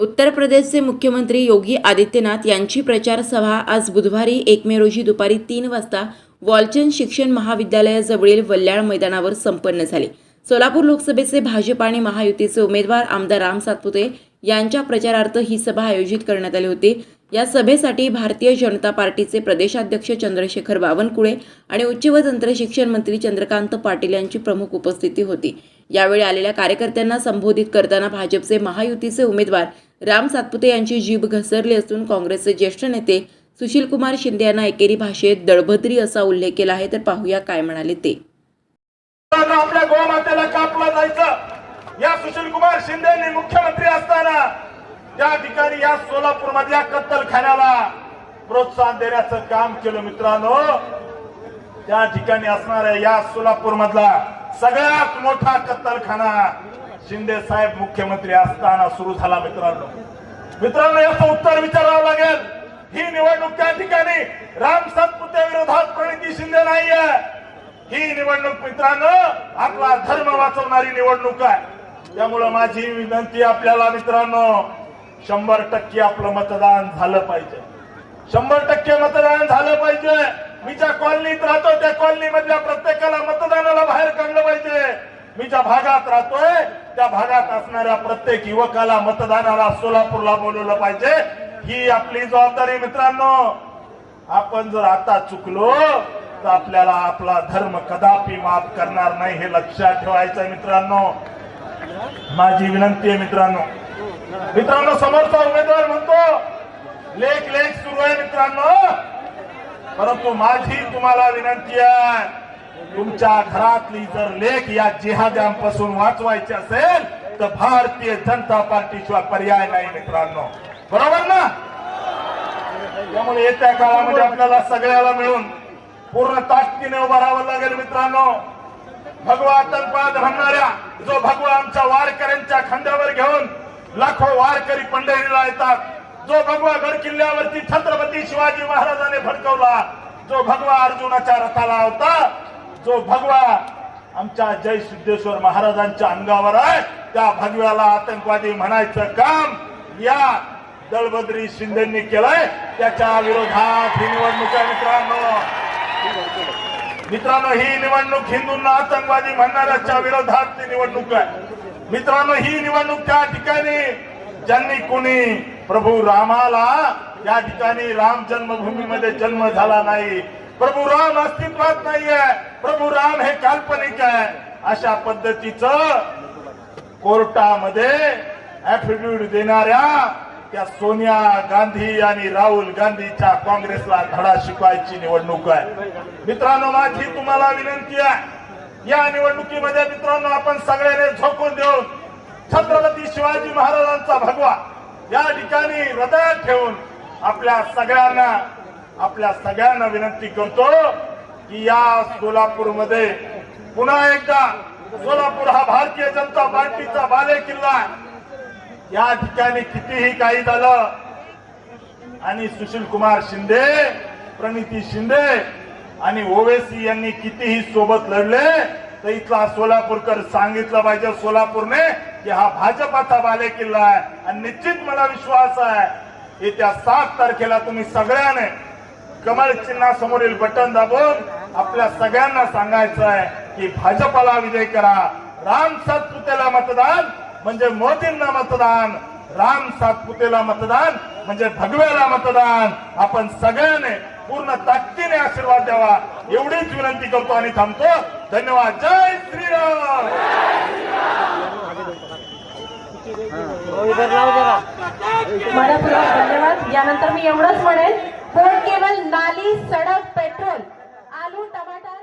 उत्तर प्रदेशचे मुख्यमंत्री योगी आदित्यनाथ यांची प्रचार सभा आज बुधवारी एक मे रोजी दुपारी तीन वाजता वॉलचंद शिक्षण महाविद्यालयाजवळील वल्याळ मैदानावर संपन्न झाली. सोलापूर लोकसभेचे भाजप आणि महायुतीचे उमेदवार आमदार राम सातपुते यांच्या प्रचारार्थ ही सभा आयोजित करण्यात आली होती. या सभेसाठी भारतीय जनता पार्टीचे प्रदेशाध्यक्ष चंद्रशेखर बावनकुळे आणि उच्च व तंत्रशिक्षण मंत्री चंद्रकांत पाटील यांची प्रमुख उपस्थिती होती. यावेळी आलेल्या कार्यकर्त्यांना संबोधित करताना भाजपचे महायुतीचे उमेदवार राम सातपुते यांची जीभ घसरली असून काँग्रेसचे ज्येष्ठ नेते सुशीलकुमार शिंदे यांना एकेरी भाषेत दळभद्री असा उल्लेख केला आहे. तर पाहूया काय म्हणाले ते. आपल्या गोमातेला कापला जायचं. या सुशीलकुमार शिंदे मुख्यमंत्री असताना त्या ठिकाणी या सोलापूर मधल्या कत्तलखान्याला प्रोत्साहन देण्याचं काम केलं मित्रांनो. त्या ठिकाणी असणाऱ्या या सोलापूर मधला सगळ्यात मोठा कत्तलखाना शिंदे साहेब मुख्यमंत्री असताना सुरू झाला मित्रांनो. मित्रांनो याचं उत्तर विचारावं लागेल. ही निवडणूक त्या ठिकाणी राम सातपुते विरोधात प्रणिती शिंदे नाहीये. ही निवडणूक मित्रांनो आपला धर्म वाचवणारी निवडणूक आहे. त्यामुळं माझी विनंती आपल्याला मित्रांनो शंभर टक्के आपलं मतदान झालं पाहिजे. शंभर टक्के मतदान झालं पाहिजे. मी ज्या कॉलनीत राहतो त्या कॉलनी मधल्या प्रत्येकाला मतदानाला बाहेर काढलं पाहिजे मी ज्या भागात राहतोय त्या भागात असणाऱ्या प्रत्येक युवकाला मतदानाला सोलापूरला बोलवलं पाहिजे. ही आपली जबाबदारी मित्रांनो. आपण जर आता चुकलो तर आपल्याला आपला धर्म कदापि माफ करणार नाही हे लक्षात ठेवायचं मित्रांनो. माझी विनंती आहे मित्रांनो. मित्रांनो समोरचा उमेदवार म्हणतो लेख लेख सुरू आहे मित्रांनो. परंतु माझी तुम्हाला विनंती आहे तुमच्या घरातली जर लेख या जिहाद्यांपासून वाचवायची असेल तर भारतीय जनता पार्टीशिवाय पर्याय नाही मित्रांनो. बरोबर ना? त्यामुळे येत्या काळामध्ये आपल्याला सगळ्याला मिळून पूर्ण ताकदीने उभं राहावं लागेल मित्रांनो. भगवा आतंकवाद म्हणणाऱ्या जो भगवा आमच्या वारकऱ्यांच्या खांद्यावर घेऊन लाखो वारकरी पंढरीला येतात जो भगवा गड किल्ल्यावरती छत्रपती शिवाजी महाराजांनी भडकवला जो भगवा अर्जुनाच्या रथाला होता जो भगवा आमच्या जय सिद्धेश्वर महाराजांच्या अंगावर आहे त्या भगव्याला आतंकवादी म्हणायचं काम या दळबद्री शिंदेनी केलंय. त्याच्या विरोधात ही निवडणूक आहे मित्रांनो. मित्रांनो ही निवडणूक हिंदूंना आतंकवादी म्हणणाऱ्याच्या विरोधात ती निवडणूक आहे. मित्रांनो ही निवडणूक त्या ठिकाणी ज्यांनी कुणी प्रभू रामाला या ठिकाणी राम जन्मभूमीमध्ये जन्म झाला नाही प्रभू राम अस्तित्वात नाहीये. प्रभू राम हे काल्पनिक आहे. अशा पद्धतीचं कोर्टामध्ये ऍफिडेव्हिट देणाऱ्या त्या सोनिया गांधी आणि राहुल गांधीच्या काँग्रेसला धडा शिकवायची निवडणूक आहे. मित्रांनो माझी तुम्हाला विनंती आहे. या निवडणुकीमध्ये मित्रांनो आपण सगळ्याने झोकून देऊन छत्रपती शिवाजी महाराजांचा भगवा या ठिकाणी हृदयात ठेवून आपल्या सगळ्यांना आपल्या सगळ्यांना विनंती करतो की या सोलापूरमध्ये पुन्हा एकदा सोलापूर हा भारतीय जनता पार्टीचा बाले किल्ला या ठिकाणी कितीही काही झालं आणि सुशील कुमार शिंदे प्रणिती शिंदे आणि ओवेसी यांनी कितीही सोबत लढले तर इथला सोलापूरकर सांगितलं पाहिजे सोलापूरने की हा भाजपाचा बाले किल्ला आहे. आणि निश्चित मला विश्वास आहे येत्या सात तारखेला तुम्ही सगळ्याने कमळ चिन्हासमोरील बटन दाबून आपल्या सगळ्यांना सांगायचं आहे की भाजपाला विजय करा. राम सातपुतेला मतदान म्हणजे मोदींना मतदान. राम सातपुतेला मतदान म्हणजे भगव्याला मतदान. आपण सगळ्याने पूर्ण ताकदीने आशीर्वाद द्यावा. एवढीच विनंती करतो आणि थांबतो. धन्यवाद. जय श्रीराम! मनपूर्वक धन्यवाद. यानंतर मी एवढंच म्हणेन फोन केवल नाली सडक पेट्रोल आलू टमाटर